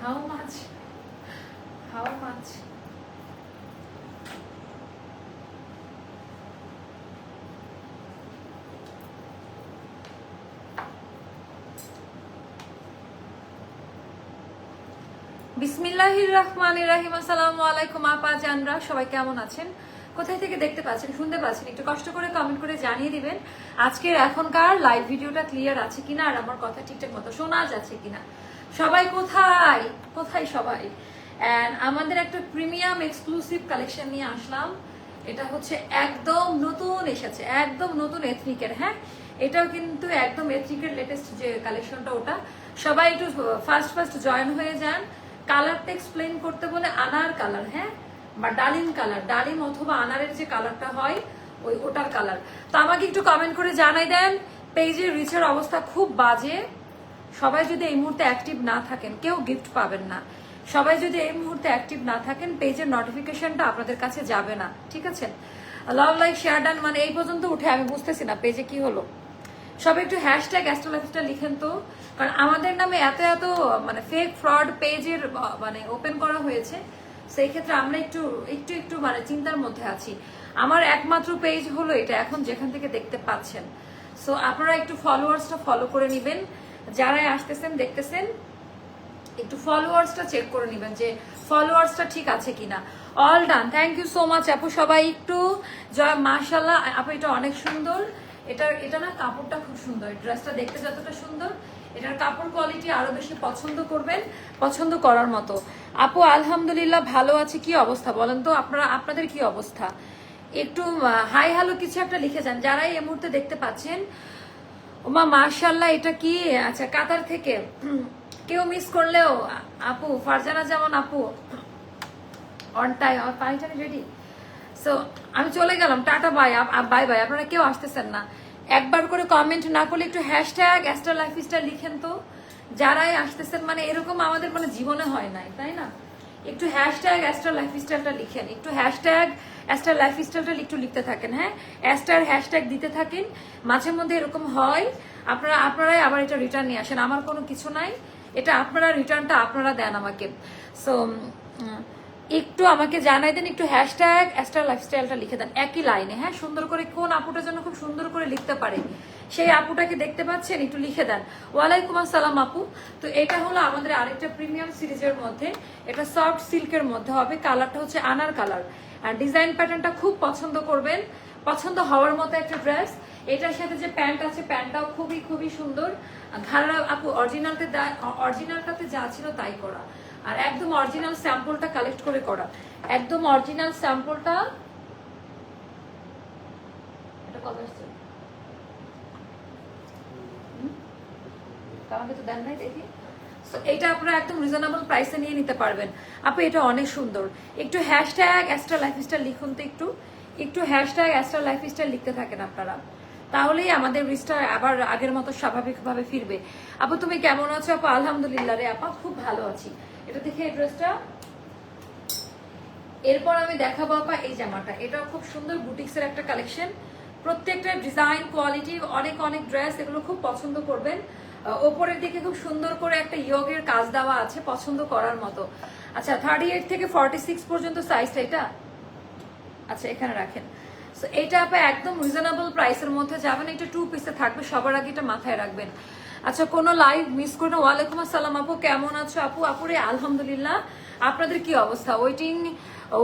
How much? How much? বিসমিল্লাহির রহমানির রাহিম আসসালামু আলাইকুম, আপা, জানরা, সবাই কেমন আছেন কোথায় থেকে দেখতে পাচ্ছেন, শুনতে পাচ্ছেন একটু কষ্ট করে কমেন্ট করে জানিয়ে দিবেন, আজকের এখনকার লাইভ ভিডিওটা ক্লিয়ার আছে কিনা আর আমার কথা ঠিকঠাক মতো শোনা যাচ্ছে কিনা সবাই কোথায়? কোথায় সবাই? অ্যান্ড আমাদের একটা প্রিমিয়াম এক্সক্লুসিভ কালেকশন নিয়ে আসলাম। এটা হচ্ছে একদম নতুন এসেছে, একদম নতুন এথনিকের হ্যাঁ? এটাও কিন্তু একদম এথনিকের লেটেস্ট যে কালেকশনটা ওটা। সবাই একটু ফার্স্ট ফার্স্ট জয়েন হয়ে যান। কালারটা এক্সপ্লেন করতে বলে আনার কালার হ্যাঁ? বা ডালিম কালার ডালিম অথবা আনারের যে কালারটা হয়, ওই ওটার কালার তো আমাকে একটু কমেন্ট করে জানাই দেন পেজের রিচের অবস্থা খুব বাজে। সবাই যদি এই মুহূর্তে অ্যাক্টিভ না থাকেন, কেউ গিফট পাবেন না। সবাই যদি এই মুহূর্তে অ্যাক্টিভ না থাকেন পেজের নোটিফিকেশনটা আপনাদের কাছে যাবে না। ঠিক আছে? লাভ লাইক শেয়ার ডান মানে এই পর্যন্ত উঠে, আমি বুঝতেছি না পেজে কি হলো। সবাই একটু হ্যাশট্যাগ অ্যাস্ট্রোলাইফটা লিখেন তো। কারণ আমাদের নামে এত এত মানে ফেক ফ্রড পেজের মানে ওপেন করা হয়েছে। সেই ক্ষেত্রে আমরা একটু একটু একটু মানে চিন্তার মধ্যে আছি। আমার একমাত্র পেজ হলো এটা, এখন যেখান থেকে দেখতে পাচ্ছেন। সো আপনারা একটু ফলোয়ার্সটা ফলো করে নেবেন। যারাই আসতেছেন, দেখতেছেন, একটু ফলোয়ার্সটা চেক করে নেবেন যে ফলোয়ার্সটা ঠিক আছে কিনা। All done thank you so much আপু। সবাই একটু জয় মাশাল্লাহ আপু, এটা অনেক সুন্দর। এটার, এটা না কাপড়টা খুব সুন্দর। ড্রেসটা দেখতে যতটা সুন্দর, এটার কাপড় কোয়ালিটি আরও বেশি পছন্দ করবেন, পছন্দ করার মতো। আপু, আলহামদুলিল্লাহ ভালো আছে। কি অবস্থা বলেন তো? আপনারা, আপনাদের কি অবস্থা? একটু হাই হ্যালো কিছু একটা লিখে যান। যারাই এই মুহূর্তে দেখতে পাচ্ছেন ওমা মার্শাল্লাহ এটা কি? আচ্ছা কাতার থেকে। কেউ মিস করলেও, আপু, ফারজানা যেমন আপু অন টাইম রেডি সো আমি চলে গেলাম, টাটা বাই বাই বাই আপনারা কেউ আসতেছেন না। একবার করে কমেন্ট না করলে একটু হ্যাশট্যাগ অ্যাস্ট্রা লাইফ লিখেন তো। যারাই আসতেছেন মানে এরকম আমাদের মানে জীবনে হয় নাই, তাই না? একটু হ্যাশট্যাগ অ্যাস্ট্রা লাইফ স্টাইলটা লিখেন। একটু হ্যাশট্যাগ অ্যাস্ট্রা লাইফ স্টাইলটা একটু লিখতে থাকেন হ্যাঁ? অ্যাস্টার হ্যাশট্যাগ দিতে থাকেন। মাঝে মধ্যে এরকম হয়, আপনারা, আপনারাই আবার এটা রিটার্ন নিয়ে আসেন। আমার কোনো কিছু নাই। এটা আপনারা রিটার্নটা আপনারা দেন আমাকে। সো একটু আমাকে জানাই দেন, একটু হ্যাশট্যাগ অ্যাস্ট্রা লাইফস্টাইলটা লিখে দেন। একই লাইনে হ্যাঁ? সুন্দর করে কোন আপুটার জন্য খুব সুন্দর করে লিখতে পারে? সেই আপুটাকে দেখতে পাচ্ছেন, একটু লিখে দেন। ওয়ালাইকুম আসসালাম আপু। তো এটা হলো আমাদের আরেকটা প্রিমিয়াম সিরিজের মধ্যে, এটা সফট সিল্কের মধ্যে হবে, কালারটা হচ্ছে আনার কালার। আর ডিজাইন প্যাটার্নটা খুব পছন্দ করবেন, পছন্দ হওয়ার মতো একটা ড্রেস। এটার সাথে যে প্যান্ট আছে, প্যান্টটাও খুবই খুবই সুন্দর। ঘাড়া আপু অরিজিনালতে অরিজিনালটাতে যা ছিল তাই করা। আর একদম অরিজিনাল স্যাম্পলটা কালেক্ট করে করা। একদম অরিজিনাল স্যাম্পলটা এটা কত আসছে? আমাকে তো দেন নাই দেখি। So, এটা আপনারা একদম রিজনেবল প্রাইসে নিয়ে নিতে পারবেন। আপু এটা অনেক সুন্দর। একটু হ্যাশট্যাগ অ্যাস্ট্রা লাইফস্টাইল লিখুন তো একটু। একটু হ্যাশট্যাগ অ্যাস্ট্রা লাইফস্টাইল লিখতে থাকেন আপনারা। তাহলেই আমাদের রিস্টা আবার আগের মতো স্বাভাবিকভাবে ফিরবে। আপু তুমি কেমন আছো? আপু আলহামদুলিল্লাহ রে। আপা খুব ভালো আছি। এটা দেখে এই ড্রেসটা এরপর আমি দেখাবো আপা এই জামাটা। এটাও খুব সুন্দর বুটিক্সের একটা কালেকশন প্রত্যেকটা ডিজাইন কোয়ালিটি অনেক অনেক ড্রেস এগুলো খুব পছন্দ করবেন। ওপরের দিকে খুব সুন্দর করে একটা ইয়োগের কাজ দেওয়া আছে, পছন্দ করার মতো। আচ্ছা থার্টি এইট থেকে ফর্টি সিক্স পর্যন্ত সাইজটা এটা? আচ্ছা এখানে রাখেন। এটা আপনি একদম রিজনেবল প্রাইসের মধ্যে যাবেন, এটা টু পিসে থাকবে, সবার আগে এটা মাথায় রাখবেন। আচ্ছা কোনো লাইভ মিস করুন ওয়ালাইকুম আসসালাম আপু, কেমন আছো আপু? আপুরে, আলহামদুলিল্লাহ। আপনাদের কি অবস্থা? ওয়েটিং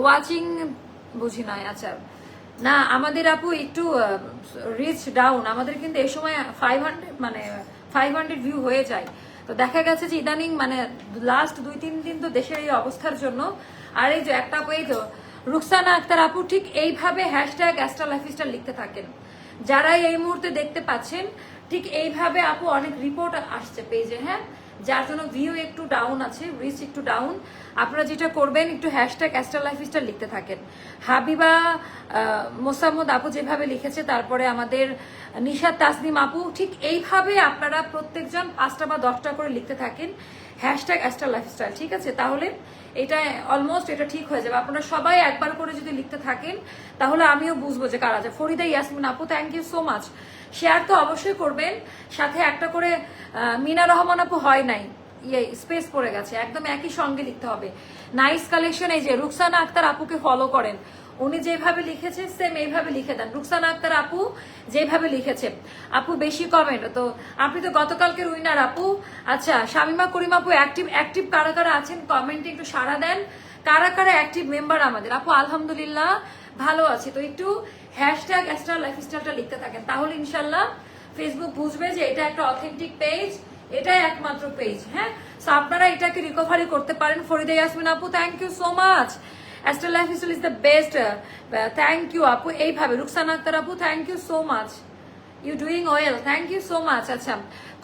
ওয়াচিং বুঝি নাই আচ্ছা। না, আমাদের আপু একটু রিচ ডাউন আমাদের কিন্তু এই সময় ফাইভ হান্ড্রেড মানে ফাইভ হান্ড্রেড ভিউ হয়ে যায়। তো দেখা গেছে যে ইদানিং মানে লাস্ট দুই, তিন দিন তো দেশের এই অবস্থার জন্য। আর এই যে একটা ওই তো রুকসানা আক্তার আপু ঠিক এইভাবে হ্যাশট্যাগ অ্যাস্ট্রা লাইফস্টাইল লিখতে থাকেন। যারাই এই মুহূর্তে দেখতে পাচ্ছেন, ঠিক এইভাবে আপু অনেক রিপোর্ট আসছে পেজে হ্যাঁ? যার জন্য ভিউ একটু ডাউন আছে রিচ একটু ডাউন আপনারা যেটা করবেন, একটু হ্যাশট্যাগ অ্যাস্ট্রা লাইফ স্টাইল লিখতে থাকেন। হাবিবা মোসাম্মদ আপু যেভাবে লিখেছে, তারপরে আমাদের নিশাদ তাসনিম আপু, ঠিক এইভাবে আপনারা প্রত্যেকজন পাঁচটা বা দশটা করে লিখতে থাকেন। হ্যাশট্যাগ অ্যাস্ট্রা লাইফ স্টাইল ঠিক আছে? তাহলে এটা অলমোস্ট এটা ঠিক হয়ে যাবে। আপনারা সবাই একবার করে যদি লিখতে থাকেন, তাহলে আমিও বুঝব যে কারা আছে। ফরিদা, ইয়াসমিন আপু thank you so much share তো অবশ্যই করবেন, সাথে একটা করে মিনা রহমান আপু হয় নাই। ইয়ে স্পেস পড়ে গেছে। একদম একই সঙ্গে লিখতে হবে। নাইস কালেকশন এই যে, রুকসানা আক্তার আপুকে ফলো করেন। উনি যেভাবে লিখেছে সেম এইভাবে লিখে দেন। রুকসানা আক্তার আপু যেভাবে লিখেছে। আপু বেশি কমেন্ট তো আপনি তো গতকালকের উইনার আপু। আচ্ছা শামিমা করিম আপু অ্যাক্টিভ অ্যাক্টিভ কারা কারা আছেন কমেন্টে একটু সাড়া দেন। কারা কারা অ্যাক্টিভ মেম্বার আমাদের? আপু, আলহামদুলিল্লাহ ভালো আছে। তো একটু হ্যাশট্যাগ অ্যাস্ট্রা লাইফস্টাইলটা লিখতে থাকেন। তাহলে ইনশাল্লাহ ফেসবুক বুঝবে যে এটা একটা অথেন্টিক পেজ এটাই একমাত্র পেজ হ্যাঁ? আপনারা এটাকে রিকভারি করতে পারেন। ফরিদা ইয়াসমিন আপু thank you so much Astra lifestyle is the best thank you আপু এইভাবে রুকসান আক্তার আপু thank you so much you doing well thank you so much আচ্ছা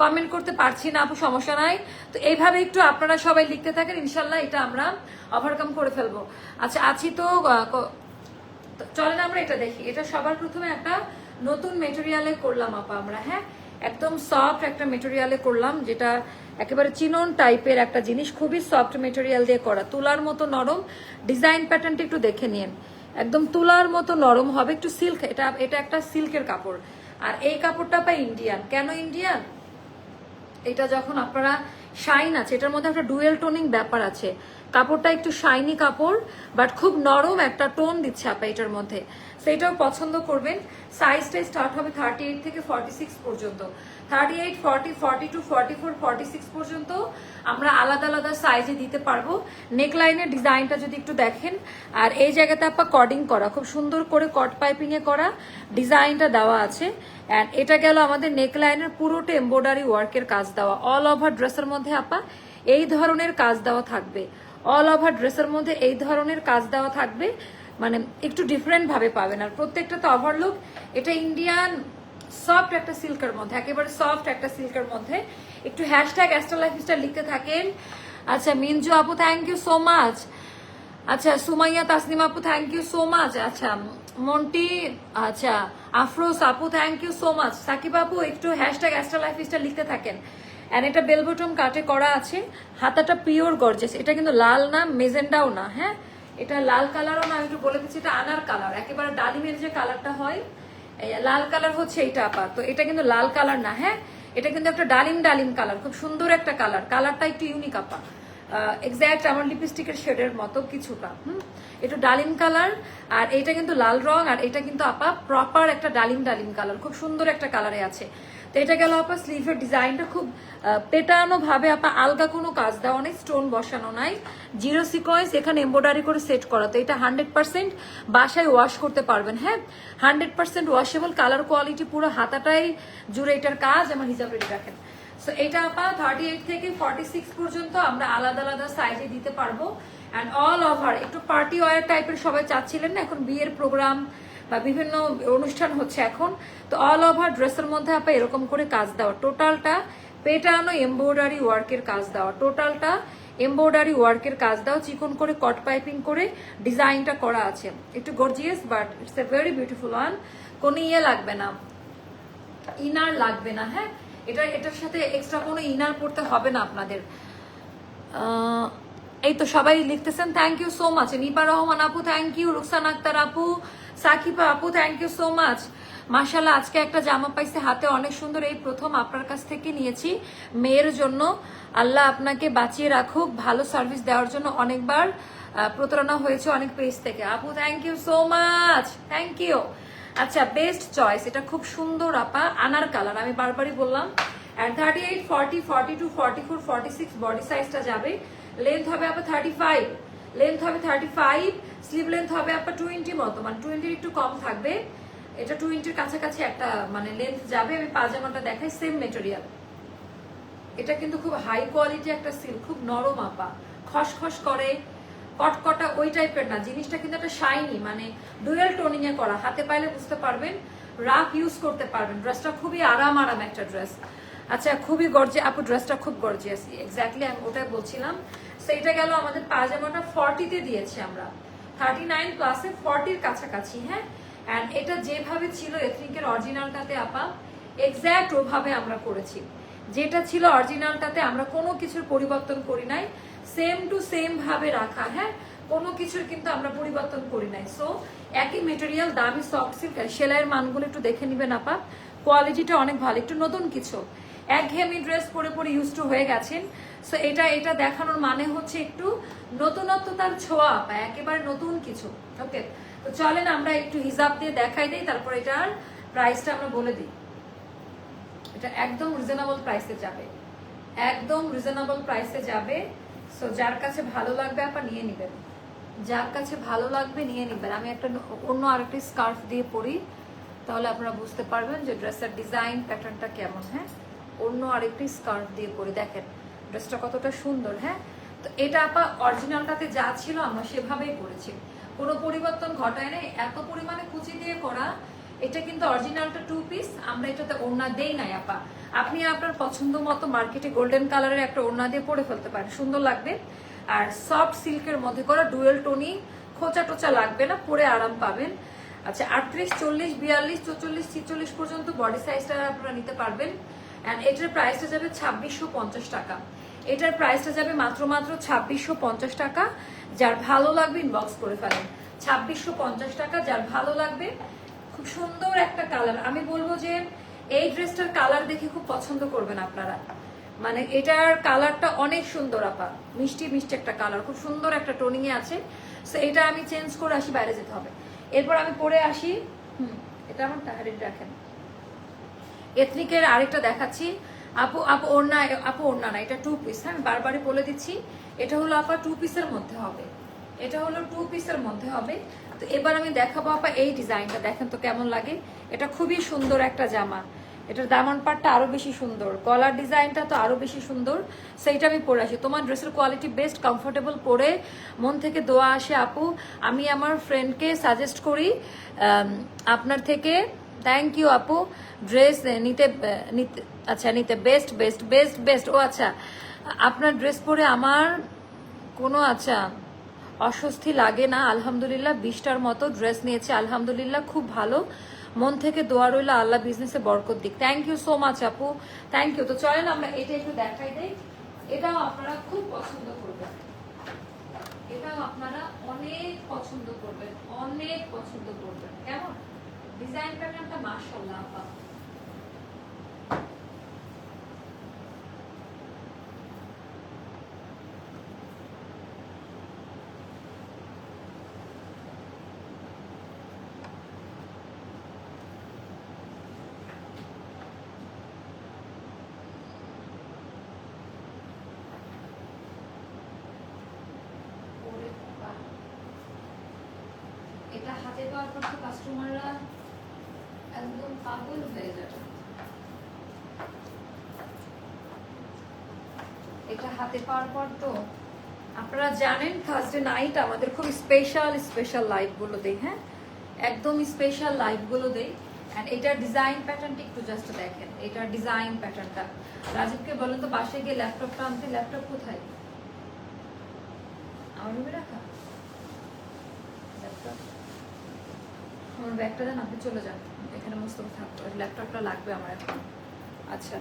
কমেন্ট করতে পারছি না আপু সমস্যা নাই। তো এইভাবে একটু আপনারা সবাই লিখতে থাকেন ইনশাল্লাহ এটা আমরা ওভারকাম করে ফেলব। আচ্ছা আছি তো চলেন আমরা এটা দেখি। এটা সবার প্রথমে একটা নতুন মেটেরিয়ালে করলাম, আপা, আমরা হ্যাঁ? একদম সফট একটা মেটেরিয়ালে করলাম, যেটা একেবারে চিনন টাইপের একটা জিনিস, খুবই সফট মেটেরিয়াল দিয়ে করা। তুলার মতো নরম ডিজাইন প্যাটার্নটা একটু দেখে নিন। একদম তুলার মতো নরম হবে, একটু সিল্ক এটা এটা একটা সিল্কের কাপড়। আর এই কাপড়টা পাই ইন্ডিয়ান কেন ইন্ডিয়ান এটা যখন আপনারা শাইন আছে, এটার মধ্যে একটা ডুয়েল টোনিং ব্যাপার আছে। কাপড়টা একটু শাইনি কাপড় বাট খুব নরম একটা টোন দিচ্ছে আপা এটার মধ্যে। সেটাও পছন্দ করবেন। সাইজটা স্টার্ট হবে থার্টি এইট থেকে ফর্টি সিক্স পর্যন্ত। Thirty eight forty forty two forty four forty six পর্যন্ত আমরা আলাদা আলাদা সাইজে দিতে পারব। নেকলাইনের ডিজাইনটা যদি একটু দেখেন, আর এই জায়গাতে আপা কডিং করা, খুব সুন্দর করে কট পাইপিং এ করা ডিজাইনটা দেওয়া আছে। অ্যান্ড এটা গেল আমাদের নেকলাইনের পুরোটা এমব্রয়ডারি ওয়ার্কের কাজ দেওয়া। অল ওভার ড্রেসের মধ্যে আপা এই ধরনের কাজ দেওয়া থাকবে। অল ওভার ড্রেসের মধ্যে এই ধরনের কাজ দেওয়া থাকবে। মানে একটু ডিফারেন্ট ভাবে পাবেন। আর প্রত্যেকটা তো ওভারলুক এটা ইন্ডিয়ান সফট একটা সিল্কের মধ্যে, একেবারে সফট একটা সিল্কের মধ্যে। একটু হ্যাশট্যাগ অ্যাস্ট্রা লাইফ লিখতে থাকেন। আচ্ছা মিনজু আপু থ্যাংক ইউ সো মাচ আচ্ছা সুমাইয়া, তাসনিম আপু থ্যাংক ইউ সো মাচ আচ্ছা মন্টি আচ্ছা আফরোজ আপু thank you so much Sakib আপু, একটু হ্যাশট্যাগ অ্যাস্ট্রা লাইফ লিখতে থাকেন। অ্যান্ড এটা বেলবটম কাটে করা আছে। হাতাটা পিওর গর্জেস এটা কিন্তু লাল না, মেজেন্ডাও না হ্যাঁ? এটা লাল কালারও না, আমি একটু বলে দিচ্ছি, এটা আনার কালার একেবারে ডালিমের যে কালারটা হয় লাল কালার হচ্ছে এইটা, আপা। তো এটা কিন্তু লাল কালার না হ্যাঁ? এটা কিন্তু একটা ডালিম ডালিম কালার খুব সুন্দর একটা কালার কালারটা একটু ইউনিক আপা। এক্স্যাক্ট আমার লিপস্টিকের শেডের মতো কিছুটা, হুম? একটু ডালিম কালার আর এটা কিন্তু লাল রং, আর এটা কিন্তু, আপা প্রপার একটা ডালিম ডালিম কালার খুব সুন্দর একটা কালারে আছে। তো এটা গেল আপা স্লিভের ডিজাইনটা খুব আহ, পেটানো ভাবে আপা আলগা কোনো কাজ দেওয়া নেই স্টোন বসানো নাই। জিরো সিকোয়েন্স এখানে এম্ব্রয়ডারি করে সেট করা। তো এটা হান্ড্রেড পার্সেন্ট বাসায় ওয়াশ করতে পারবেন হ্যাঁ? Hundred percent washable colour quality পুরো হাতাটাই জুড়ে এটার কাজ আমার হিসাব রেডি রাখেন। সো এটা আপা থার্টি এইট থেকে ফর্টি সিক্স পর্যন্ত আমরা আলাদা আলাদা সাইজে দিতে পারব। অ্যান্ড অল ওভার একটু পার্টি ওয়ার টাইপের সবাই চাচ্ছিলেন না এখন বিয়ের প্রোগ্রাম বা বিভিন্ন অনুষ্ঠান হচ্ছে এখন। তো অল ওভার ড্রেসের মধ্যে আপা এরকম করে কাজ দেওয়া। টোটালটা পেটানো এমব্রয়ডারি ওয়ার্কের কাজ দেওয়া। টোটালটা এমব্রয়ডারি ওয়ার্কের কাজ দেওয়া। চিকন করে কট পাইপিং করে ডিজাইনটা করা আছে। একটু gorgeous but it's a very beautiful one কোনো ইয়ে লাগবে না। ইনার লাগবে না হ্যাঁ? এটা, এটার সাথে এক্সট্রা কোনো ইনার পড়তে হবে না আপনাদের। এই তো সবাই লিখতেছেন thank you so much Nipa Rahman আপু থ্যাংক ইউ রুকসান আক্তার আপু, সাকিবা আপু থ্যাংক ইউ সো মাচ মাশাল্লাহ আজকে একটা জামা পাইছে হাতে, অনেক সুন্দর। এই প্রথম আপনার কাছ থেকে নিয়েছি। মেয়ের জন্য আল্লাহ আপনাকে বাঁচিয়ে রাখুক, ভালো সার্ভিস দেওয়ার জন্য অনেকবার প্রতারণা হয়েছে অনেক পেজ থেকে। আপু thank you so much thank you আচ্ছা বেস্ট চয়েস এটা খুব সুন্দর আপা, আনার কালার, আমি বারবারই বললাম। And thirty eight forty forty two forty four forty six body সাইজটা যাবে। লেন্থ হবে আপা থার্টি ফাইভ লেন্থ হবে থার্টি ফাইভ স্লিভ লেন্থ হবে আপা টোয়েন্টি মতো মানে টোয়েন্টির একটু কম থাকবে। এটা টোয়েন্টির কাছাকাছি একটা মানে লেন্থ যাবে। আমি পাজামাটা দেখাই সেম মেটেরিয়াল এটা কিন্তু খুব হাই কোয়ালিটি একটা সিল্ক খুব নরম আপা। খসখস করে, কটকটা ওই টাইপের না। জিনিসটা কিন্তু একটা শাইনি মানে ডুয়েল টোনিং এ করা। হাতে পাইলে বুঝতে পারবেন রাফ ইউজ করতে পারবেন। ড্রেসটা খুবই আরাম আরাম একটা ড্রেস আচ্ছা খুবই গর্জে আপু ড্রেসটা খুব গর্জিয়াস এক্স্যাক্টলি আমি ওটাই বলছিলাম। সেইটা গেল আমাদের পাজামাটা ফর্টিতে দিয়েছি আমরা। থার্টি নাইন প্লাসে ফর্টির কাছাকাছি হ্যাঁ? অ্যান্ড এটা যেভাবে ছিল এথনিকের অরিজিনালটাতে আপা এক্স্যাক্ট ওভাবে আমরা করেছি। যেটা ছিল অরিজিনালটাতে আমরা কোনো কিছুর পরিবর্তন করি নাই। সেম টু সেম ভাবে রাখা হ্যাঁ? কোনো কিছুর কিন্তু আমরা পরিবর্তন করি নাই। সো একই মেটেরিয়াল দামি সফট সিল্ক সেলাইয়ের মানগুলো একটু দেখে নিবেন, আপা। কোয়ালিটিটা অনেক ভালো, একটু নতুন কিছু। একঘেয়েমি ড্রেস পরে পরে ইউজ টু হয়ে গেছেন। সো এটা এটা দেখানোর মানে হচ্ছে একটু নতুনত্বতার ছোঁয়া বা একেবারে নতুন কিছু। ওকে তো চলেন আমরা একটু হিসাব দিয়ে দেখাই দিই, তারপর এটার প্রাইসটা আমরা বলে দিই। এটা একদম রিজনেবল প্রাইসে যাবে। একদম রিজনেবল প্রাইসে যাবে। সো যার কাছে ভালো লাগবে আপা নিয়ে নেবেন। যার কাছে ভালো লাগবে নিয়ে নেবেন। আমি একটা অন্য আরেকটি স্কার্ফ দিয়ে পরি, তাহলে আপনারা বুঝতে পারবেন যে ড্রেসের ডিজাইন প্যাটার্নটা কেমন হ্যাঁ? অন্য আরেকটি স্কার্ফ দিয়ে পরি দেখেন, ড্রেসটা কতটা সুন্দর হ্যাঁ? তো এটা আপা অরিজিনালটাতে যা ছিল আমরা সেভাবেই করেছি। কোনো পরিবর্তন ঘটায় নাই, এত পরিমাণে কুচি দিয়ে করা, এটা কিন্তু অরিজিনালটা টু পিস আমরা এটাতে ওড়না দেই নাই আপা। আপনি আপনার পছন্দ মতো মার্কেটে গোল্ডেন কালারের একটা ওড়না দিয়ে পরে ফেলতে পারেন, সুন্দর লাগবে। আর সফট সিল্কের মধ্যে করা ডুয়েল টোনি খোঁচা টোচা লাগবে না, পরে আরাম পাবেন। আচ্ছা আটত্রিশ, চল্লিশ, বিয়াল্লিশ, চৌচল্লিশ, ছিচল্লিশ পর্যন্ত বডি সাইজটা আপনারা নিতে পারবেন। অ্যান্ড এটার প্রাইসটা যাবে ছাব্বিশশো পঞ্চাশ টাকা। এটার প্রাইসটা যাবে মাত্র মাত্র ছাব্বিশশো পঞ্চাশ টাকা, যার ভালো লাগবে ইনবক্স করে ফেলেন। ছাব্বিশশো পঞ্চাশ টাকা, যার ভালো লাগবে খুব সুন্দর একটা কালার আমি বলব যে এই ড্রেসটার কালার দেখে খুব পছন্দ করবেন আপনারা। মানে এটার কালারটা অনেক সুন্দর, আপা। মিষ্টি মিষ্টি একটা কালার খুব সুন্দর একটা টোনিংয়ে আছে। সো এটা আমি চেঞ্জ করে আসি, বাইরে যেতে হবে। এরপর আমি পরে আসি। হুম, এটা আমার টাহারির রাখেন। এথনিকের আরেকটা দেখাচ্ছি। আপু আপু, ওড়না আপু, ওড়না না, এটা টু পিস হ্যাঁ আমি বারবারই বলে দিচ্ছি। এটা হলো আপা টু পিসের মধ্যে হবে। এটা হলো টু পিসের মধ্যে হবে। তো এবার আমি দেখাবো আপা এই ডিজাইনটা, দেখেন তো কেমন লাগে। এটা খুবই সুন্দর একটা জামা। এটার দামান পাটটা আরও বেশি সুন্দর। গলার ডিজাইনটা তো আরও বেশি সুন্দর। সেইটা আমি পরে আসি। তোমার ড্রেসের কোয়ালিটি বেস্ট কমফোর্টেবল পরে মন থেকে দোয়া আসে আপু। আমি আমার ফ্রেন্ডকে সাজেস্ট করি আপনার থেকে থ্যাংক ইউ আপু ড্রেস নিতে আচ্ছা নিতে বেস্ট বেস্ট বেস্ট বেস্ট ও আচ্ছা আপনার ড্রেস পরে আমার কোনো আচ্ছা অস্বস্তি লাগে না। আলহামদুলিল্লাহ, বিশটার মতো ড্রেস নিয়েছে। আলহামদুলিল্লাহ, খুব ভালো। মন থেকে দোয়া রইল আল্লাহ বিজনেসে বরকত দিক। থ্যাংক ইউ সো মাচ আপু থ্যাংক ইউ তো চলেন, আমরা এটা একটু দেখাই দেই। এটাও আপনারা খুব পছন্দ করবেন। এটাও আপনারা অনেক পছন্দ করবেন, অনেক পছন্দ করবেন। কেমন? ডিজাইন প্যাটার্নটা মাশাআল্লাহ বাবা। এটা হাতে পাওয়ার পর তো কাস্টমাররা একদম পাগল হয়ে যাবে এটা হাতে পাওয়ার পর তো আপনারা জানেন থার্সডে নাইট আমাদের খুব স্পেশাল স্পেশাল লাইভগুলো দেই হ্যাঁ? একদম স্পেশাল লাইভগুলো দেই। এন্ড এটার ডিজাইন প্যাটার্নটা একটু জাস্ট দেখেন। এটার ডিজাইন প্যাটার্নটা রাজীবকে বলেন তো বাসে গিয়ে ল্যাপটপটা আনতে ল্যাপটপ কোথায়? আমার রুমে রাখা ল্যাপটপ আমার ব্যাগটা দেন, আপনি চলে যান। এখানে মোস্তফা থাকতো ল্যাপটপটা লাগবে আমার এখন। আচ্ছা।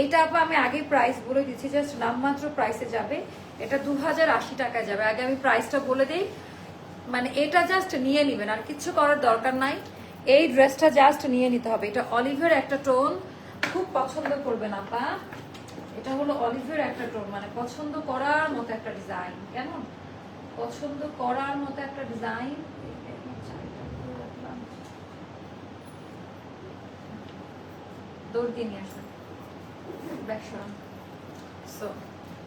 এইটা আপা আমি আগে প্রাইস বলে দিচ্ছি জাস্ট নামমাত্র প্রাইসে যাবে। এটা দু হাজার আশি টাকায় যাবে। আগে আমি প্রাইসটা বলে দিই। মানে এটা জাস্ট নিয়ে নেবেন, আর কিচ্ছু করার দরকার নাই। এই ড্রেসটা জাস্ট নিয়ে নিতে হবে। এটা অলিভের একটা টোন। খুব পছন্দ করবেন আপা। এটা হলো অলিভের একটা টোন মানে পছন্দ করার মতো একটা ডিজাইন কেমন? পছন্দ করার মতো একটা ডিজাইন দৌড় দিয়ে নিয়ে আসবেন।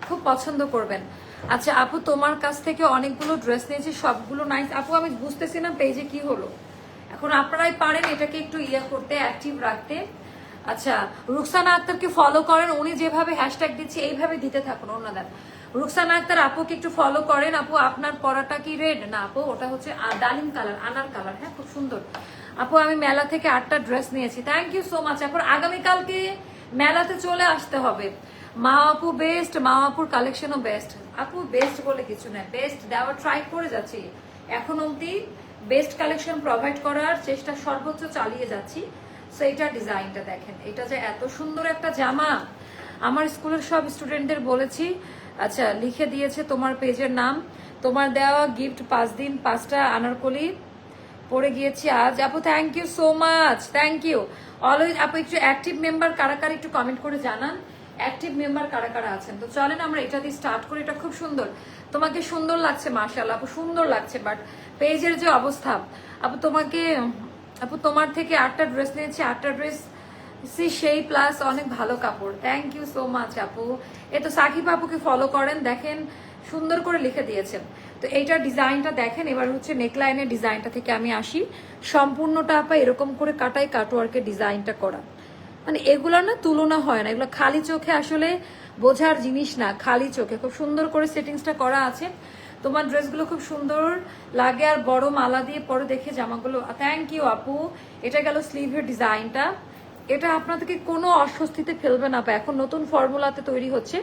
খুব পছন্দ করবেন। আচ্ছা আপু, তোমার কাছ থেকে অনেকগুলো ড্রেস নিয়েছি, সবগুলো নাইস আপু, আমি বুঝতেছি না পেজে কি হলো। এখন আপনারাই পারেন এটাকে একটু ইয়ে করতে অ্যাক্টিভ রাখতে। আচ্ছা রুকসানা আক্তারকে ফলো করেন, উনি যেভাবে হ্যাশট্যাগ দিচ্ছে, এইভাবে দিতে থাকুন ওনাদের রুকসানা আক্তার, আপুকে একটু ফলো করেন। আপু, আপনার পরাটা কি রেড না, আপু, ওটা হচ্ছে ডালিম কালার আনার কালার হ্যাঁ খুব সুন্দর। আপু, আমি মেলা থেকে আটটা ড্রেস নিয়েছি। থ্যাংক ইউ সো মাচ এখন আগামীকালকে মেলাতে চলে আসতে হবে। মা আপু বেস্ট মা আপুর কালেকশনও বেস্ট আপু বেস্ট বলে কিছু নয় বেস্ট দেওয়ার ট্রাই করে যাচ্ছি। এখন অবধি বেস্ট কালেকশন প্রোভাইড করার চেষ্টা সর্বোচ্চ চালিয়ে যাচ্ছি। সো এটা ডিজাইনটা দেখেন। এটা যে এত সুন্দর একটা জামা। আমার স্কুলের সব স্টুডেন্টদের বলেছি আচ্ছা লিখে দিয়েছে তোমার পেজের নাম। তোমার দেওয়া গিফট পাঁচ দিন, পাঁচটা আনারকলি পড়ে গিয়েছি আজ। আপু thank you so much thank you always আপু, একটু অ্যাক্টিভ মেম্বার কারা কারা একটু কমেন্ট করে জানান। অ্যাক্টিভ মেম্বার কারা কারা আছেন? তো চলেন আমরা এটা দিয়ে স্টার্ট করি, এটা খুব সুন্দর। তোমাকে সুন্দর লাগছে মার্শাল আপু, সুন্দর লাগছে বাট পেজের যে অবস্থা, আপু, তোমাকে, আপু, তোমার থেকে আটটা ড্রেস নিয়েছি, আটটা ড্রেস সি সেই প্লাস অনেক ভালো কাপড়। থ্যাংক ইউ সো মাচ আপু। এ তো সাকিব আপুকে ফলো করেন, দেখেন, সুন্দর করে লিখে দিয়েছেন। তো এইটার ডিজাইনটা দেখেন, এবার হচ্ছে নেকলাইনের ডিজাইনটা থেকে আমি আসি। সম্পূর্ণটা আপা এরকম করে কাটাই কাটওয়ার্কের ডিজাইনটা করা। মানে এগুলোর না তুলনা হয় না, এগুলো খালি চোখে আসলে বোঝার জিনিস না, খালি চোখে। খুব সুন্দর করে সেটিংসটা করা আছে। তোমার ড্রেসগুলো খুব সুন্দর লাগে আর বড় মালা দিয়ে পরে দেখে জামাগুলো থ্যাংক ইউ আপু। এটা গেল স্লিভের ডিজাইনটা। এটা আপনাদেরকে কোনো অস্বস্তিতে ফেলবে না। এখন নতুন ফর্মুলাতে তৈরি হচ্ছে।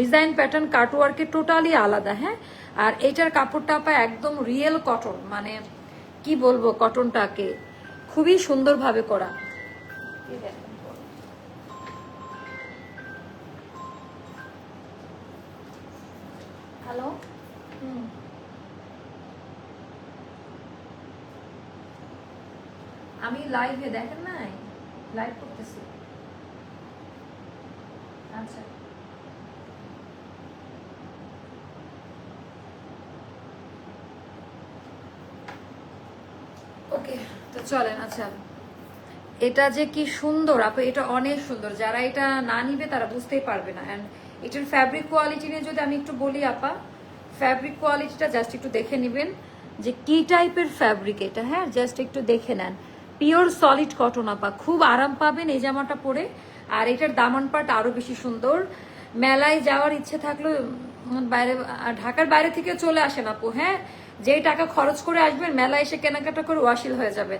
ডিজাইন প্যাটার্ন কাটওয়ার্কে টোটালি আলাদা হ্যাঁ? আর এটার কাপড়টা আপা একদম রিয়েল কটন মানে কি বলব কটনটাকে খুবই সুন্দরভাবে করা। হ্যালো হুম। আমি লাইভে দেখেন নাই? লাইভ করতেছি আচ্ছা ওকে তো চলেন আচ্ছা। এটা যে কি সুন্দর, আপু, এটা অনেক সুন্দর। যারা এটা না নিবে, তারা বুঝতেই পারবে না। অ্যান্ড এটার ফ্যাব্রিক কোয়ালিটি নিয়ে যদি আমি একটু বলি, আপা ফ্যাব্রিক কোয়ালিটিটা জাস্ট একটু দেখে নেবেন যে কি টাইপের ফ্যাব্রিক এটা হ্যাঁ? জাস্ট একটু দেখে নেন। পিওর সলিড কটন, আপা। খুব আরাম পাবেন এই জামাটা পরে। আর এটার দামান পাট আরও বেশি সুন্দর। মেলায় যাওয়ার ইচ্ছে থাকলেও বাইরে ঢাকার বাইরে থেকে চলে আসেন আপু হ্যাঁ? যেই টাকা খরচ করে আসবেন, মেলায় এসে কেনাকাটা করে ওয়াশিল হয়ে যাবে।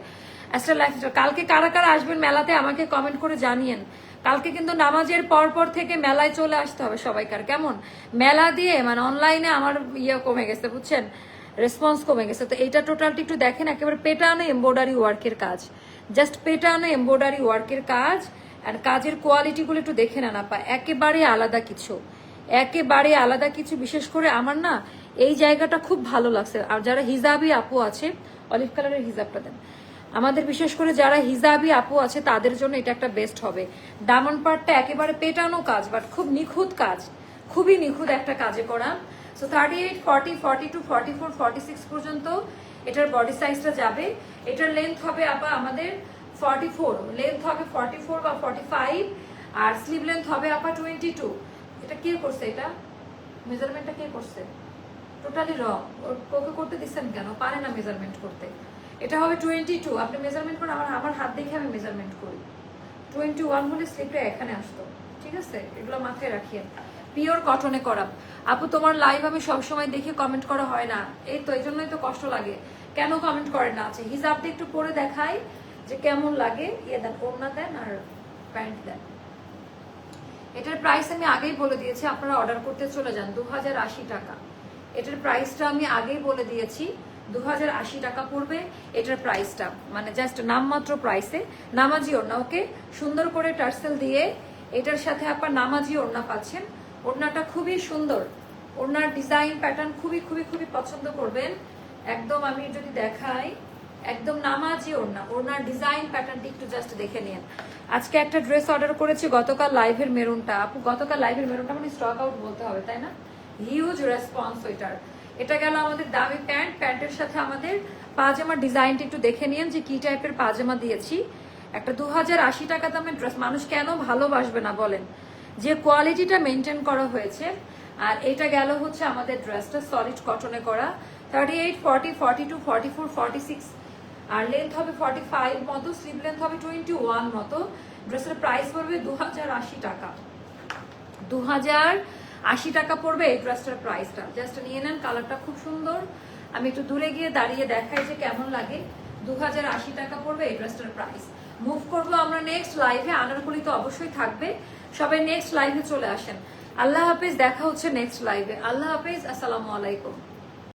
কালকে কারা কারা আসবেন মেলাতে আমাকে কমেন্ট করে জানিয়েন। কালকে কিন্তু নামাজের পর পর থেকে মেলায় চলে আসতে হবে সবাইকার, কেমন? মেলা দিয়ে মানে অনলাইনে আমার ইয়ে কমে গেছে, বুঝছেন? রেসপন্স কমে গেছে। তো এইটা টোটালটি একটু দেখেন, একেবারে পেটানো এমব্রয়ডারি ওয়ার্কের কাজ। জাস্ট পেটানো এমব্রয়ডারি ওয়ার্কের কাজ, আর কাজের কোয়ালিটিগুলো একটু দেখে নেন আপা। একেবারে আলাদা কিছু। একেবারে আলাদা কিছু, বিশেষ করে আমার না এই জায়গাটা খুব ভালো লাগছে। আর যারা হিজাবি আপু আছে অলিভ কালারের হিজাবটা দেন। আমাদের বিশেষ করে যারা হিজাবি আপু আছে, তাদের জন্য এটা একটা বেস্ট হবে। দামন পাটটা একেবারে পেটানো কাজ বাট খুব নিখুঁত কাজ। খুবই নিখুঁত একটা কাজে করা। So thirty eight forty forty two forty four forty six পর্যন্ত এটার বডি সাইজটা যাবে। এটার লেন্থ হবে আবার আমাদের ফর্টি ফোর লেন্থ হবে ফর্টি ফোর বা ফর্টি ফাইভ আর স্লিভ লেন্থ হবে আবার টোয়েন্টি টু এটা কে করছে এটা? মেজারমেন্টটা কে করছে? টোটালি রং ওকে করতে দিচ্ছেন কেন? পারে না মেজারমেন্ট করতে। এটা হবে টোয়েন্টি টু আপনি মেজারমেন্ট করে আমার আমার হাত দেখে আমি মেজারমেন্ট করি। টোয়েন্টি ওয়ান হলে স্লিপটা এখানে আসতো। ঠিক আছে? এগুলো মাথায় রাখিয়েন পিওর কটনে করা। আপু, তোমার লাইভ আমি সবসময় দেখে কমেন্ট করা হয় না। এই তো, এই জন্যই তো কষ্ট লাগে। কেন কমেন্ট করে না? আছে হিসাবটা একটু পরে দেখাই যে কেমন লাগে। ইয়ে দেন, ওড়না দেন আর প্যান্ট দেন। এটার প্রাইস আমি আগেই বলে দিয়েছি, আপনারা অর্ডার করতে চলে যান দু হাজার আশি টাকা। এটার প্রাইসটা আমি আগেই বলে দিয়েছি দু হাজার আশি টাকা পড়বে এটার প্রাইসটা মানে জাস্ট নামমাত্র প্রাইসে নামাজি ওড়না, ওকে? সুন্দর করে টার্সেল দিয়ে এটার সাথে আপনার নামাজি ওড়না পাচ্ছেন। ওড়নাটা খুবই সুন্দর। ওড়নার ডিজাইন প্যাটার্ন খুবই খুবই খুবই পছন্দ করবেন। একদম আমি যদি দেখাই, একদম নামাজি ওড়না। ওড়নার ডিজাইন প্যাটার্নটি একটু জাস্ট দেখে নিন। আজকে একটা ড্রেস অর্ডার করেছি, গতকাল লাইভের মেরুনটা। আপু, গতকাল লাইভের মেরুনটা মানে স্টক আউট বলতে হবে, তাই না? হিউজ রেসপন্স ওইটার। এটা গেল আমাদের দামি প্যান্ট। প্যান্টের সাথে আমাদের পাজামার ডিজাইনটা একটু দেখে নিন যে কি টাইপের পাজামা দিয়েছি। একটা দু হাজার আশি টাকা দামের ড্রেস মানুষ কেন ভালোবাসবে না বলেন? যে কোয়ালিটিটা মেনটেন করা হয়েছে, আর এটা গেল হচ্ছে আমাদের ড্রেসটা সলিড কটনে করা। Thirty eight forty forty two forty four forty six আর লেন্থ হবে ফর্টি ফাইভ মতো স্লিভ লেন্থ হবে টোয়েন্টি ওয়ান মতো। ড্রেসের প্রাইস পড়বে দু হাজার আশি টাকা। দু হাজার আশি টাকা পড়বে এই ড্রেসটার প্রাইসটা জাস্ট নিয়ে নেন কালারটা খুব সুন্দর। আমি একটু দূরে গিয়ে দাঁড়িয়ে দেখাই যে কেমন লাগে। দু হাজার আশি টাকা পড়বে এই ড্রেসটার প্রাইস মুভ করব আমরা নেক্সট লাইভে আনারকুলি তো অবশ্যই থাকবে। সবাই নেক্সট লাইভে চলে আসেন। আল্লাহ হাফেজ, দেখা হচ্ছে নেক্সট লাইভে আল্লাহ হাফেজ, আসসালামু আলাইকুম।